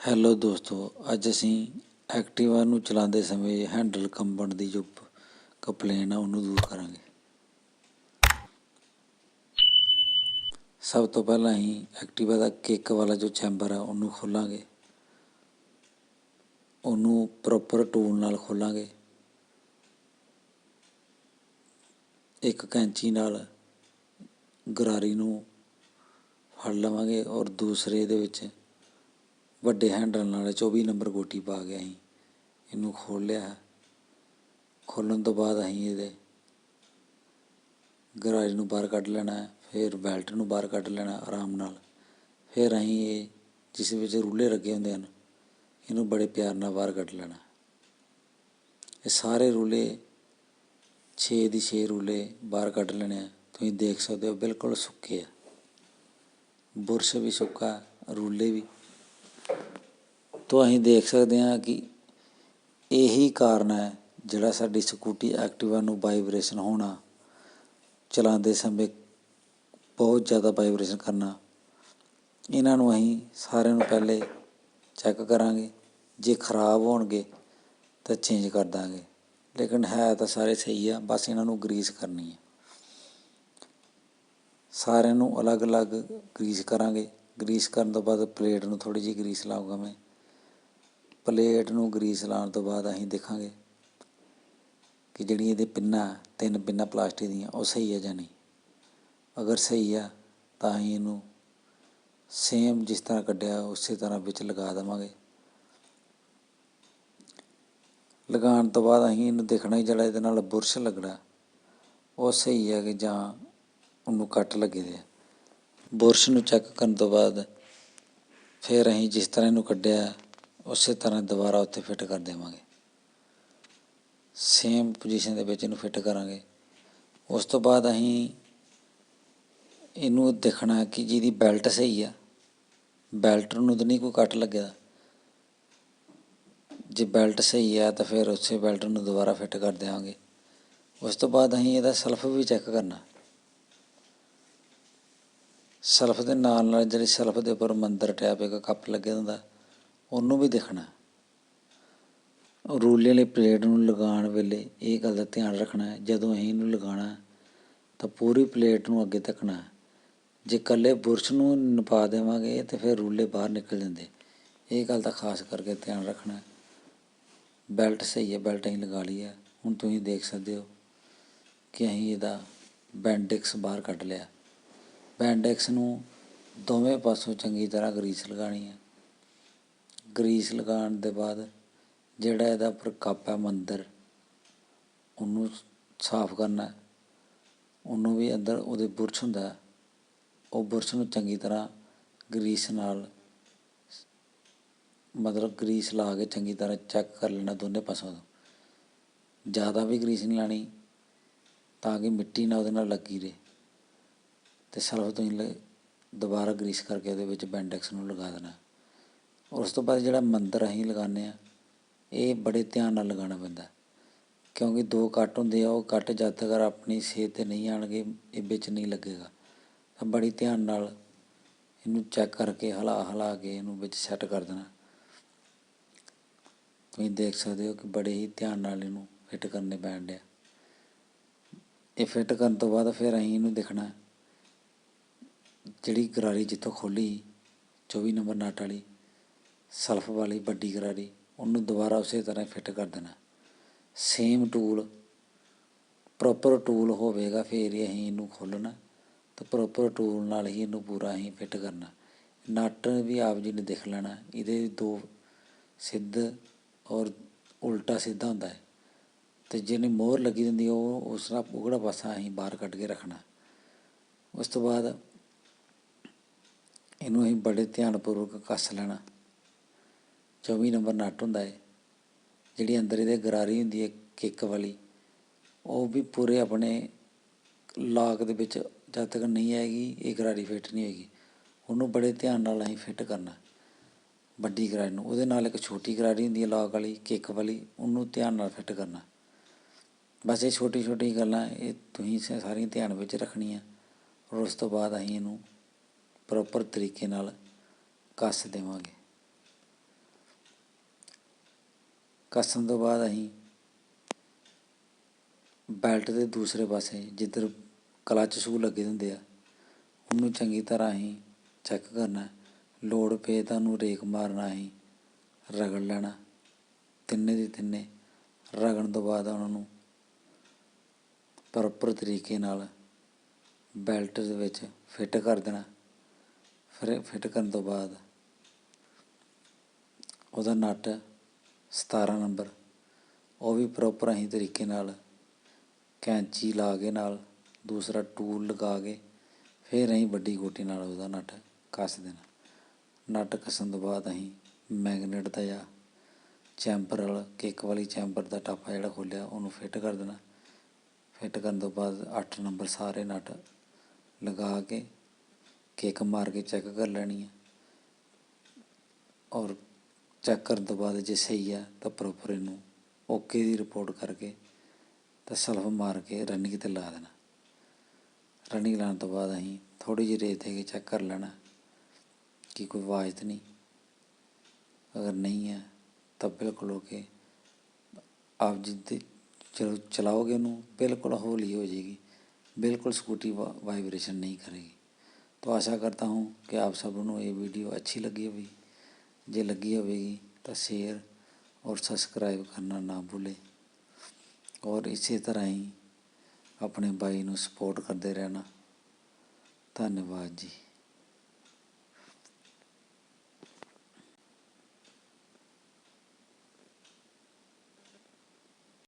Hello ਦੋਸਤੋ, ਅੱਜ ਅਸੀਂ ਐਕਟਿਵਾ ਨੂੰ ਚਲਾਉਂਦੇ ਸਮੇਂ ਹੈਂਡਲ ਕੰਬਣ ਦੀ ਜੋ ਕੰਪਲੇਨ ਆ ਉਹਨੂੰ ਦੂਰ ਕਰਾਂਗੇ। ਸਭ ਤੋਂ ਪਹਿਲਾਂ ਅਸੀਂ ਐਕਟਿਵਾ ਦਾ ਕਿੱਕ ਵਾਲਾ ਜੋ ਚੈਂਬਰ ਆ ਉਹਨੂੰ ਖੋਲਾਂਗੇ। ਉਹਨੂੰ ਪ੍ਰੋਪਰ ਟੂਲ ਨਾਲ ਖੋਲਾਂਗੇ। ਇੱਕ ਕੈਂਚੀ ਨਾਲ ਗਰਾਰੀ ਨੂੰ ਫੜ ਲਵਾਂਗੇ ਔਰ ਦੂਸਰੇ ਦੇ ਵਿੱਚ ਵੱਡੇ ਹੈਂਡਲ ਨਾਲ 24 ਨੰਬਰ ਗੋਟੀ ਪਾ ਕੇ ਅਸੀਂ ਇਹਨੂੰ ਖੋਲ੍ਹ ਲਿਆ। ਖੋਲਣ ਤੋਂ ਬਾਅਦ ਅਸੀਂ ਇਹਦੇ ਗਰਾਜ ਨੂੰ ਬਾਹਰ ਕੱਢ ਲੈਣਾ ਫਿਰ ਬੈਲਟ ਨੂੰ ਬਾਹਰ ਕੱਢ ਲੈਣਾ ਆਰਾਮ ਨਾਲ। ਫਿਰ ਅਸੀਂ ਇਹ ਜਿਸ ਵਿੱਚ ਰੂਲੇ ਲੱਗੇ ਹੁੰਦੇ ਹਨ, ਇਹਨੂੰ ਬੜੇ ਪਿਆਰ ਨਾਲ ਬਾਹਰ ਕੱਢ ਲੈਣਾ। ਇਹ ਸਾਰੇ ਰੂਲੇ 6 ਦੀ 6 ਰੂਲੇ ਬਾਹਰ ਕੱਢ ਲੈਣੇ ਆ। ਤੁਸੀਂ ਦੇਖ ਸਕਦੇ ਹੋ ਬਿਲਕੁਲ ਸੁੱਕੇ ਆ। ਬੁਰਸ਼ ਵੀ ਸੁੱਕਾ, ਰੂਲੇ ਵੀ। ਤੋਂ ਅਸੀਂ ਦੇਖ ਸਕਦੇ ਹਾਂ ਕਿ ਇਹੀ ਕਾਰਨ ਹੈ ਜਿਹੜਾ ਸਾਡੀ ਸਕੂਟੀ ਐਕਟਿਵਾ ਨੂੰ ਵਾਈਬ੍ਰੇਸ਼ਨ ਹੋਣਾ, ਚਲਾਉਂਦੇ ਸਮੇਂ ਬਹੁਤ ਜ਼ਿਆਦਾ ਵਾਈਬ੍ਰੇਸ਼ਨ ਕਰਨਾ। ਇਹਨਾਂ ਨੂੰ ਅਸੀਂ ਸਾਰਿਆਂ ਨੂੰ ਪਹਿਲੇ ਚੈੱਕ ਕਰਾਂਗੇ। ਜੇ ਖਰਾਬ ਹੋਣਗੇ ਤਾਂ ਚੇਂਜ ਕਰ ਦਾਂਗੇ। ਲੇਕਿਨ ਹੈ ਤਾਂ ਸਾਰੇ ਸਹੀ ਆ, ਬਸ ਇਹਨਾਂ ਨੂੰ ਗਰੀਸ ਕਰਨੀ ਹੈ ਸਾਰਿਆਂ ਨੂੰ ਅਲੱਗ-ਅਲੱਗ ਗਰੀਸ ਕਰਾਂਗੇ। ਗਰੀਸ ਕਰਨ ਤੋਂ ਬਾਅਦ ਪਲੇਟ ਨੂੰ ਥੋੜੀ ਜਿਹੀ ਗਰੀਸ ਲਾਉਂਗਾ ਮੈਂ। ਪਲੇਟ ਨੂੰ ਗਰੀਸ ਲਾਉਣ ਤੋਂ ਬਾਅਦ ਅਸੀਂ ਦੇਖਾਂਗੇ ਕਿ ਜਿਹੜੀ ਇਹਦੇ ਪਿੰਨਾਂ, ਤਿੰਨ ਪਿੰਨਾਂ ਪਲਾਸਟਿਕ ਦੀਆਂ, ਉਹ ਸਹੀ ਹੈ ਜਾਂ ਨਹੀਂ। ਅਗਰ ਸਹੀ ਆ, ਤਾਂ ਅਸੀਂ ਇਹਨੂੰ ਸੇਮ ਜਿਸ ਤਰ੍ਹਾਂ ਕੱਢਿਆ, ਉਸੇ ਤਰ੍ਹਾਂ ਵਿੱਚ ਲਗਾ ਦੇਵਾਂਗੇ। ਲਗਾਉਣ ਤੋਂ ਬਾਅਦ ਅਸੀਂ ਇਹਨੂੰ ਦੇਖਣਾ ਹੀ ਜਿਹੜਾ ਇਹਦੇ ਨਾਲ ਬੁਰਸ਼ ਲੱਗਣਾ, ਉਹ ਸਹੀ ਹੈ ਕਿ ਜਾਂ ਉਹਨੂੰ ਕੱਟ ਲੱਗੇ ਦੇ ਆ। ਬੁਰਸ਼ ਨੂੰ ਚੈੱਕ ਕਰਨ ਤੋਂ ਬਾਅਦ ਫਿਰ ਅਸੀਂ ਜਿਸ ਤਰ੍ਹਾਂ ਇਹਨੂੰ ਕੱਢਿਆ ਉਸੇ ਤਰ੍ਹਾਂ ਦੁਬਾਰਾ ਉੱਥੇ ਫਿੱਟ ਕਰ ਦੇਵਾਂਗੇ। ਸੇਮ ਪੋਜੀਸ਼ਨ ਦੇ ਵਿੱਚ ਇਹਨੂੰ ਫਿੱਟ ਕਰਾਂਗੇ। ਉਸ ਤੋਂ ਬਾਅਦ ਅਸੀਂ ਇਹਨੂੰ ਦੇਖਣਾ ਕਿ ਜਿਹਦੀ ਬੈਲਟ ਸਹੀ ਆ। ਬੈਲਟ ਨੂੰ ਤਾਂ ਨਹੀਂ ਕੋਈ ਕੱਟ ਲੱਗਿਆ। ਜੇ ਬੈਲਟ ਸਹੀ ਆ ਤਾਂ ਫਿਰ ਉਸੇ ਬੈਲਟ ਨੂੰ ਦੁਬਾਰਾ ਫਿੱਟ ਕਰ ਦੇਵਾਂਗੇ। ਉਸ ਤੋਂ ਬਾਅਦ ਅਸੀਂ ਇਹਦਾ ਸਲਫ ਵੀ ਚੈੱਕ ਕਰਨਾ। ਸਲਫ ਦੇ ਨਾਲ ਨਾਲ ਜਿਹੜੀ ਸਲਫ ਦੇ ਉੱਪਰ ਮੰਦਰ ਟੈਪ ਇੱਕ ਕੱਪ ਲੱਗਿਆ ਹੁੰਦਾ ਉਹਨੂੰ ਵੀ ਦੇਖਣਾ। ਰੂਲੇ ਵਾਲੀ ਪਲੇਟ ਨੂੰ ਲਗਾਉਣ ਵੇਲੇ ਇਹ ਗੱਲ ਦਾ ਧਿਆਨ ਰੱਖਣਾ ਹੈ। ਜਦੋਂ ਅਸੀਂ ਇਹਨੂੰ ਲਗਾਉਣਾ, ਤਾਂ ਪੂਰੀ ਪਲੇਟ ਨੂੰ ਅੱਗੇ ਤੱਕਣਾ ਜੇ ਇਕੱਲੇ ਬੁਰਸ਼ ਨੂੰ ਨਪਾ ਦੇਵਾਂਗੇ, ਤੇ ਫਿਰ ਰੂਲੇ ਬਾਹਰ ਨਿਕਲ ਜਾਂਦੇ। ਇਹ ਗੱਲ ਦਾ ਖਾਸ ਕਰਕੇ ਧਿਆਨ ਰੱਖਣਾ ਬੈਲਟ ਸਹੀ ਹੈ, ਬੈਲਟ ਅਸੀਂ ਲਗਾ ਲਈ ਹੈ। ਹੁਣ ਤੁਸੀਂ ਦੇਖ ਸਕਦੇ ਹੋ ਕਿ ਅਸੀਂ ਇਹਦਾ ਬੈਂਡਿਕਸ ਬਾਹਰ ਕੱਢ ਲਿਆ। ਬੈਂਡਿਕਸ ਨੂੰ ਦੋਵੇਂ ਪਾਸੋਂ ਚੰਗੀ ਤਰ੍ਹਾਂ ਗਰੀਸ ਲਗਾਣੀ ਹੈ। ਗਰੀਸ ਲਗਾਉਣ ਦੇ ਬਾਅਦ ਜਿਹੜਾ ਇਹਦਾ ਉੱਪਰ ਕੱਪ ਹੈ ਮੰਦਰ, ਉਹਨੂੰ ਸਾਫ਼ ਕਰਨਾ ਉਹਨੂੰ ਵੀ ਅੰਦਰ ਉਹਦੇ ਬੁਰਸ਼ ਹੁੰਦਾ ਉਹ ਬੁਰਸ਼ ਨੂੰ ਚੰਗੀ ਤਰ੍ਹਾਂ ਗਰੀਸ ਨਾਲ ਮਤਲਬ ਗਰੀਸ ਲਾ ਕੇ ਚੰਗੀ ਤਰ੍ਹਾਂ ਚੈੱਕ ਕਰ ਲੈਣਾ ਦੋਨੇ ਪਾਸੋਂ। ਜ਼ਿਆਦਾ ਵੀ ਗਰੀਸ ਨਹੀਂ ਲਾਣੀ, ਤਾਂ ਕਿ ਮਿੱਟੀ ਨਾ ਉਹਦੇ ਨਾਲ ਲੱਗੀ ਰਹੇ। ਤੇ ਸਲਫ ਤੋਂ ਦੁਬਾਰਾ ਗਰੀਸ ਕਰਕੇ ਉਹਦੇ ਵਿੱਚ ਬੈਂਡੈਕਸ ਨੂੰ ਲਗਾ ਦੇਣਾ। ਉਸ ਤੋਂ ਬਾਅਦ ਜਿਹੜਾ ਮੰਦਰ ਅਸੀਂ ਲਗਾਉਂਦੇ ਹਾਂ, ਇਹ ਬੜੇ ਧਿਆਨ ਨਾਲ ਲਗਾਉਣਾ ਪੈਂਦਾ ਕਿਉਂਕਿ ਦੋ ਕੱਟ ਹੁੰਦੇ ਆ, ਉਹ ਕੱਟ ਜਦ ਤੱਕ ਆਪਣੀ ਸਿਹਤ 'ਤੇ ਨਹੀਂ ਆਣਗੇ ਇਹ ਵਿੱਚ ਨਹੀਂ ਲੱਗੇਗਾ। ਤਾਂ ਬੜੀ ਧਿਆਨ ਨਾਲ ਇਹਨੂੰ ਚੈੱਕ ਕਰਕੇ ਹਲਾ ਹਲਾ ਕੇ ਇਹਨੂੰ ਵਿੱਚ ਸੈੱਟ ਕਰ ਦੇਣਾ। ਤੁਸੀਂ ਦੇਖ ਸਕਦੇ ਹੋ ਕਿ ਬੜੇ ਹੀ ਧਿਆਨ ਨਾਲ ਇਹਨੂੰ ਫਿੱਟ ਕਰਨੇ ਪੈਣ ਡਿਆ। ਇਹ ਫਿੱਟ ਕਰਨ ਤੋਂ ਬਾਅਦ ਫਿਰ ਅਸੀਂ ਇਹਨੂੰ ਦੇਖਣਾ, ਜਿਹੜੀ ਗਰਾਰੀ ਜਿੱਥੋਂ ਖੋਲੀ 24 ਨੰਬਰ ਨਟ ਵਾਲੀ ਸਲਫ ਵਾਲੀ, ਵੱਡੀ ਗਰਾਰੀ ਉਹਨੂੰ ਦੁਬਾਰਾ ਉਸੇ ਤਰ੍ਹਾਂ ਫਿੱਟ ਕਰ ਦੇਣਾ। ਸੇਮ ਟੂਲ ਪ੍ਰੋਪਰ ਟੂਲ ਹੋਵੇਗਾ, ਫਿਰ ਹੀ ਅਸੀਂ ਇਹਨੂੰ ਖੋਲਣਾ ਤਾਂ ਪ੍ਰੋਪਰ ਟੂਲ ਨਾਲ ਹੀ ਇਹਨੂੰ ਪੂਰਾ ਅਸੀਂ ਫਿੱਟ ਕਰਨਾ। ਨਟ ਵੀ ਆਪ ਜੀ ਨੇ ਦੇਖ ਲੈਣਾ, ਇਹਦੇ ਦੋ ਸਿੱਧ ਔਰ ਉਲਟਾ ਸਿੱਧਾ ਹੁੰਦਾ ਹੈ। ਤੇ ਜਿਹਨੇ ਮੋਹਰ ਲੱਗੀ ਹੁੰਦੀ ਉਹ ਉਸ ਦਾ ਉਗੜਾ ਪਾਸਾ ਅਸੀਂ ਬਾਹਰ ਕੱਢ ਕੇ ਰੱਖਣਾ। ਉਸ ਤੋਂ ਬਾਅਦ ਇਹਨੂੰ ਅਸੀਂ ਬੜੇ ਧਿਆਨਪੂਰਵਕ ਕੱਸ ਲੈਣਾ। 24 ਨੰਬਰ ਨਟ ਹੁੰਦਾ ਹੈ ਜਿਹੜੀ ਅੰਦਰ ਇਹਦੇ ਗਰਾਰੀ ਹੁੰਦੀ ਹੈ ਕਿੱਕ ਵਾਲੀ, ਉਹ ਵੀ ਪੂਰੇ ਆਪਣੇ ਲਾਕ ਦੇ ਵਿੱਚ ਜਦ ਤੱਕ ਨਹੀਂ ਆਏਗੀ, ਇਹ ਗਰਾਰੀ ਫਿੱਟ ਨਹੀਂ ਹੋਏਗੀ। ਉਹਨੂੰ ਬੜੇ ਧਿਆਨ ਨਾਲ ਅਸੀਂ ਫਿੱਟ ਕਰਨਾ, ਵੱਡੀ ਗਰਾਰੀ ਨੂੰ। ਉਹਦੇ ਨਾਲ ਇੱਕ ਛੋਟੀ ਗਰਾਰੀ ਹੁੰਦੀ ਹੈ ਲਾਕ ਵਾਲੀ, ਕਿੱਕ ਵਾਲੀ, ਉਹਨੂੰ ਧਿਆਨ ਨਾਲ ਫਿੱਟ ਕਰਨਾ। ਬਸ ਇਹ ਛੋਟੀ ਛੋਟੀ ਗੱਲਾਂ, ਇਹ ਤੁਸੀਂ ਸਾਰੀਆਂ ਧਿਆਨ ਵਿੱਚ ਰੱਖਣੀਆਂ। ਔਰ ਉਸ ਤੋਂ ਬਾਅਦ ਅਸੀਂ ਇਹਨੂੰ ਪ੍ਰੋਪਰ ਤਰੀਕੇ ਨਾਲ ਕੱਸ ਦੇਵਾਂਗੇ। ਕੱਸਣ ਤੋਂ ਬਾਅਦ ਅਸੀਂ ਬੈਲਟ ਦੇ ਦੂਸਰੇ ਪਾਸੇ ਜਿੱਧਰ ਕਲਚ ਸ਼ੂ ਲੱਗੇ ਹੁੰਦੇ ਆ, ਉਹਨੂੰ ਚੰਗੀ ਤਰ੍ਹਾਂ ਅਸੀਂ ਚੈੱਕ ਕਰਨਾ, ਲੋੜ ਪਏ ਤਾਂ ਉਹਨੂੰ ਰੇਕ ਮਾਰਨਾ ਅਸੀਂ, ਰਗੜ ਲੈਣਾ, ਤਿੰਨੇ ਦੀ ਤਿੰਨੇ ਰਗੜਨ ਤੋਂ ਬਾਅਦ ਉਹਨਾਂ ਨੂੰ ਪ੍ਰੋਪਰ ਤਰੀਕੇ ਨਾਲ ਬੈਲਟ ਦੇ ਵਿੱਚ ਫਿੱਟ ਕਰ ਦੇਣਾ, ਫਿਰ ਫਿੱਟ ਕਰਨ ਤੋਂ ਬਾਅਦ ਉਹਦਾ ਨਟ 17 ਨੰਬਰ। ਉਹ ਵੀ ਪ੍ਰੋਪਰ ਅਸੀਂ ਤਰੀਕੇ ਨਾਲ ਕੈਂਚੀ ਲਾ ਕੇ ਨਾਲ ਦੂਸਰਾ ਟੂਲ ਲਗਾ ਕੇ ਫਿਰ ਅਸੀਂ ਵੱਡੀ ਗੋਟੀ ਨਾਲ ਉਹਦਾ ਨਟ ਕੱਸ ਦੇਣਾ। ਨਟ ਕੱਸਣ ਤੋਂ ਬਾਅਦ ਅਸੀਂ ਮੈਗਨੇਟ ਦਾ ਜਾਂ ਚੈਂਬਰ ਵਾਲਾ ਕਿੱਕ ਵਾਲੀ ਚੈਂਬਰ ਦਾ ਟਾਪਾ ਜਿਹੜਾ ਖੋਲਿਆ ਉਹਨੂੰ ਫਿੱਟ ਕਰ ਦੇਣਾ। ਫਿੱਟ ਕਰਨ ਤੋਂ ਬਾਅਦ 8 ਨੰਬਰ ਸਾਰੇ ਨਟ ਲਗਾ ਕੇ ਕਿੱਕ ਮਾਰ ਕੇ ਚੈੱਕ ਕਰ ਲੈਣੀ ਹੈ ਔਰ ਚੈੱਕ ਕਰਨ ਤੋਂ ਬਾਅਦ ਜੇ ਸਹੀ ਆ ਤਾਂ ਪ੍ਰੋਪਰ ਇਹਨੂੰ ਓਕੇ ਦੀ ਰਿਪੋਰਟ ਕਰਕੇ ਤਾਂ ਸਲਫ ਮਾਰ ਕੇ ਰਨਿੰਗ ਤੇ ਲਾ ਦੇਣਾ। ਰਨਿੰਗ ਲਾਉਣ ਤੋਂ ਬਾਅਦ ਅਸੀਂ ਥੋੜੀ ਜਿਹੀ ਰੇਤ ਹੈਗੀ ਚੈੱਕ ਕਰ ਲੈਣਾ ਕਿ ਕੋਈ ਆਵਾਜ਼ ਤਾਂ ਨਹੀਂ। ਅਗਰ ਨਹੀਂ ਹੈ ਤਾਂ ਬਿਲਕੁਲ ਓਕੇ ਆਪ ਜਿੱਦ ਚਲੋ ਚਲਾਓਗੇ ਉਹਨੂੰ, ਬਿਲਕੁਲ ਹੌਲੀ ਹੋ ਜਾਏਗੀ। ਬਿਲਕੁਲ ਸਕੂਟੀ वाइब्रेशन नहीं करेगी तो आशा करता हूँ कि आप सब लोगों को ये वीडियो अच्छी लगी होगी ਜੇ ਲੱਗੀ ਹੋਵੇਗੀ ਤਾਂ ਸ਼ੇਅਰ ਔਰ ਸਬਸਕ੍ਰਾਈਬ ਕਰਨਾ ਨਾ ਭੁੱਲੇ। ਔਰ ਇਸੇ ਤਰ੍ਹਾਂ ਹੀ ਆਪਣੇ ਬਾਈ ਨੂੰ ਸਪੋਰਟ ਕਰਦੇ ਰਹਿਣਾ। ਧੰਨਵਾਦ ਜੀ।